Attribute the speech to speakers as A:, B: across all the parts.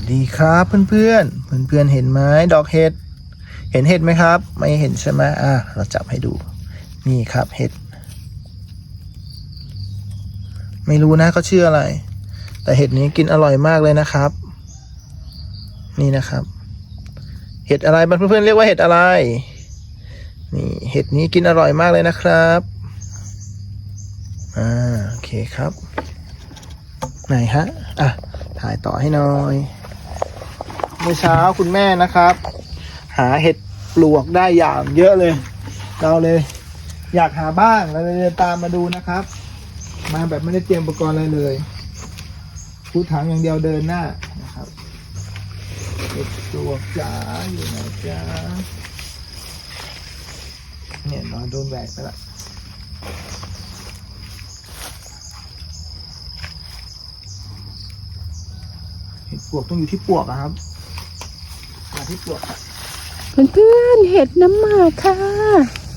A: วัสดีครับเพื่อนๆเพื่อนๆเห็นไหมดอกเห็ด เห็นเห็ดไหมครับ ไม่เห็นใช่ไหมอะเราจับให้ดู นี่ครับเห็ด ไม่รู้นะเขาชื่ออะไร แต่เห็ดนี้กินอร่อยมากเลยนะครับ นี่นะครับ เห็ดอะไรเพื่อนๆเรียกว่าเห็ดอะไร นี่เห็ดนี้กินอร่อยมากเลยนะครับอ่าโอเคครับ ไหนฮะ อะถ่ายต่อให้หน่อย เมื่อเช้าคุณแม่นะครับ หาเห็ดปลวกได้อย่างเยอะเลย เราเลย อยากหาบ้างเราเลยตามมาดูนะครับ มาแบบไม่ได้เตรียมอุปกรณ์อะไรเลยพูดถังอย่างเดียวเดินหน้านะครับเห็ดปลวกจ๋าอยู่ไหนจ๋าเนี่ยนอนโดนแบกไปละเห็ดปวกต้องอยู่ที่ปวกอะครับ มาที่ปวกอะ
B: เพื่อนๆเห็ดน้ำหมากค่ะ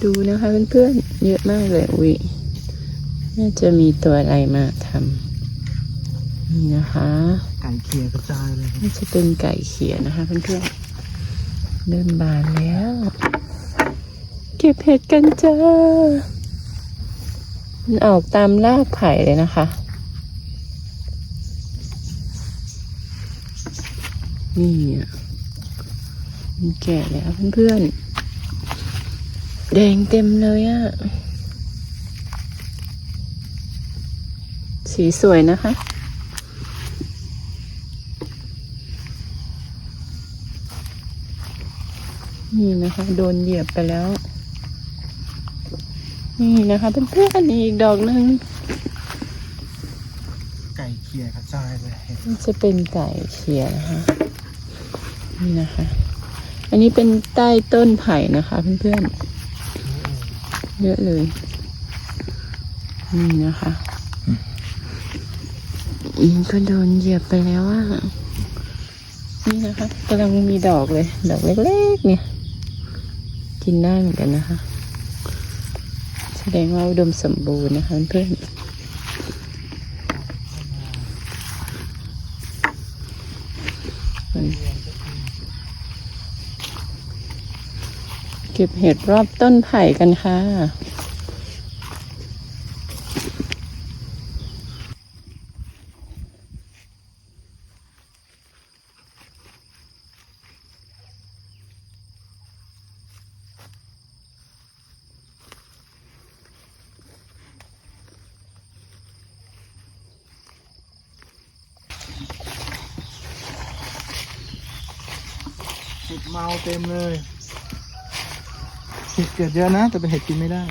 B: ดูนะคะเพื่อนๆเยอะมากเลยอุ้ยน่าจะมีตัวอะไรมาทำนี่นะคะ
A: ไก่เคียกระจายเลยครับ
B: น่าจะเป็นไก่เขียนะคะเพื่อนๆเริ่มบานแล้ว เก็บเห็ดกันจ้ามันออกตามรากไผ่เลยนะคะ นี่อะมัน แก่แล้วเพื่อนๆ แดงเต็มเลยอะสีสวยนะคะ นี่นะคะ โดนเหยียบไปแล้ว นี่นะคะเพื่อนๆอีกดอกหนึ่ง
A: ไก่เคียกระจายเลยเห็ด
B: นี่จะเป็นไก่เขียนะคะ นี่นะคะ อันนี้เป็นใต้ต้นไผ่นะคะเพื่อนๆ เยอะเลย นี่นะคะอืมก็โดนเหยียบไปแล้วอะ นี่นะคะกำลังมีดอกเลย ดอกเล็กๆ เนี่ย กินได้เหมือนกันนะคะ แสดงว่าอุดมสมบูรณ์นะคะเพื่อนๆมันเก็บเห็ดรอบต้นไผ่กันค่ะ
A: เห็ดเมาเต็มเลย เห็ดเกิดเยอะนะ แต่เป็นเห็ดกินไม่ได้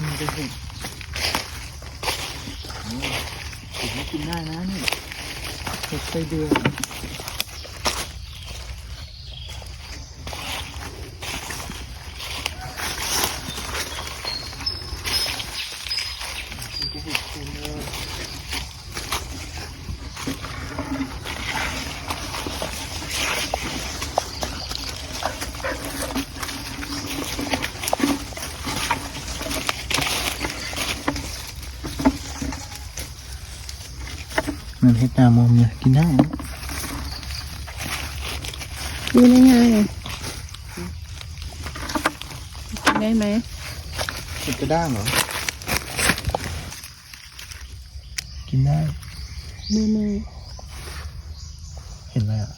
A: มันเป็นเห็ดเห็ดกินได้นะนี่เห็ดไส้เดือนก็เห็ดเต็มเลย มัน เห็ดนามอมเนี่ยกินได้นะ
B: ดูได้ไงได้ไหม
A: เห็ดกระด้างเหรอ กินได้
B: ไม่ไม่
A: เห็นอะไรอะ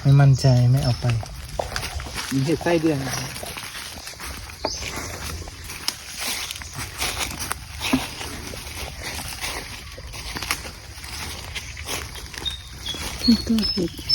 A: ไม่มั่นใจไม่เอาไปมีเห็ดไส้เดือนนะครับ
B: ไ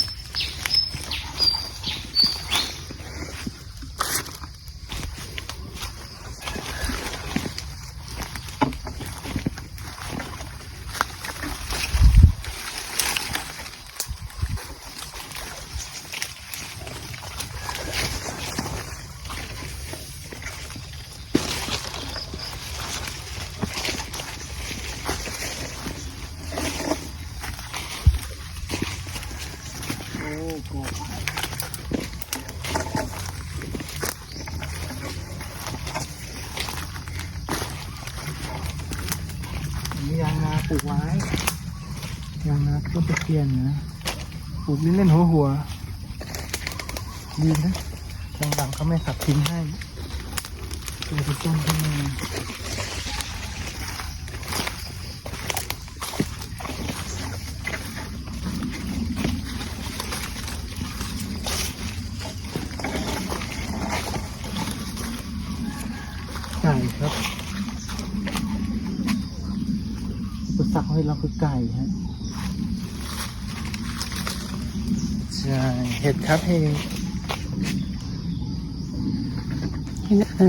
B: มี
A: ยางนาปลูกไว้ยางนาต้นตะเคียนนะปลูกเล่นๆหัวหัวๆดีนะหลังๆเขาไม่สับทิ้งให้ตัวเป็นต้นขึ้นมาไก่ครับ อุปสรรคให้เราคือไก่ฮะใช่เห็ดครับเห็ด
B: เห็นอะไร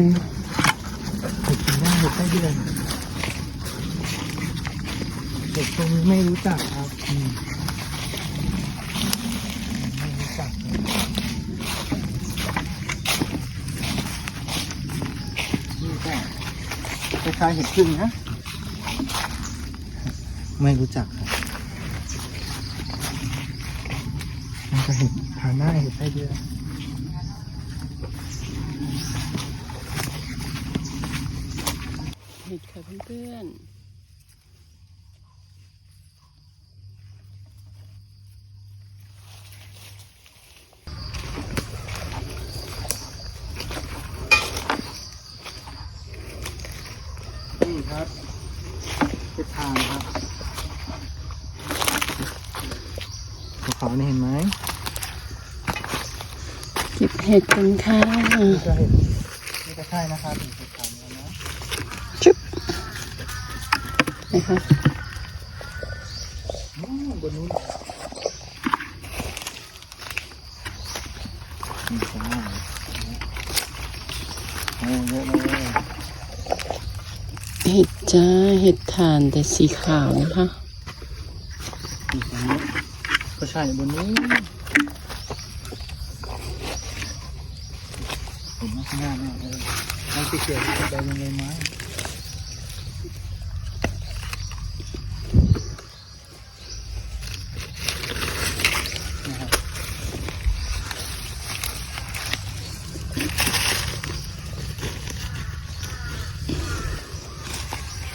A: เห็ดกินได้เห็ดได้เดือนเห็ดตรงนี้ไม่รู้จักครับอืมไม่รู้จักเลยนี่ก็คล้ายๆเห็ดพึ่งนะ ไม่รู้จักครับมันจะเห็ดทานได้เห็ดได้เดือน
B: เห็ดค่ะเพื่อน
A: นี่ครับเห็ดทานครับ ขาวๆนี่เห็นไหม
B: ๆเก็บเห็ดกันค่ะ
A: นี่ก็เห็ดนี่ก็ใช่นะครับเห็ดทานแล้วนะ
B: ชุบนะคะ
A: อืมบนนู้นนี่จ้าโอ้เยอะเลย
B: เห็ดจ้าเห็ดถ่านแต่สีขาวนะคะ
A: นี่ตรงนี้ ก็ใช่บนนี้ผมข้างหน้าเนี่ยเออไม่ติเกี่ยวกับใบยังไงไหมนะครับ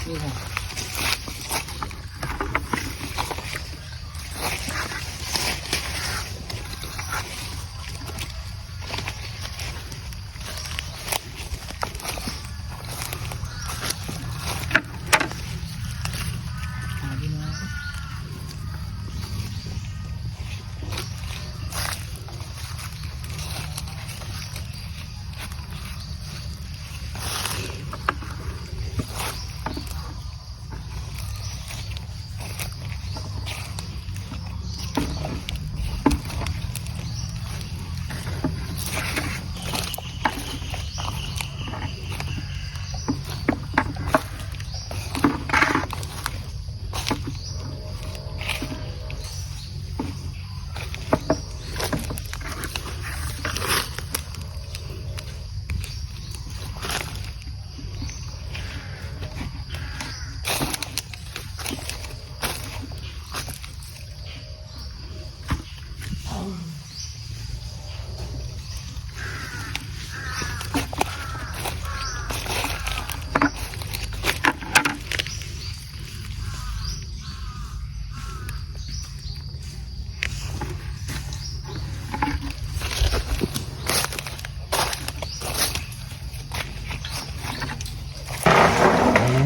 A: นี่ค่ะหาดีนะ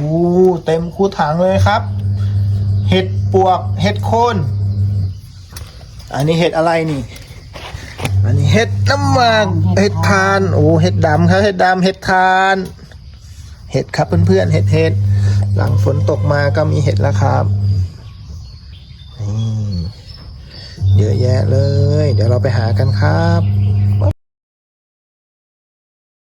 A: โอ้ เต็มคูถังเลยครับ เห็ดปวกเห็ดโคน อันนี้เห็ดอะไรนี่ อันนี้เห็ดน้ำหมากเห็ดทานโอ้เห็ดดำครับเห็ดดำเห็ดทาน เห็ดครับเพื่อนๆเห็ดเห็ดหลังฝนตกมาก็มีเห็ดแล้วครับเยอะแยะเลย เดี๋ยวเราไปหากันครับ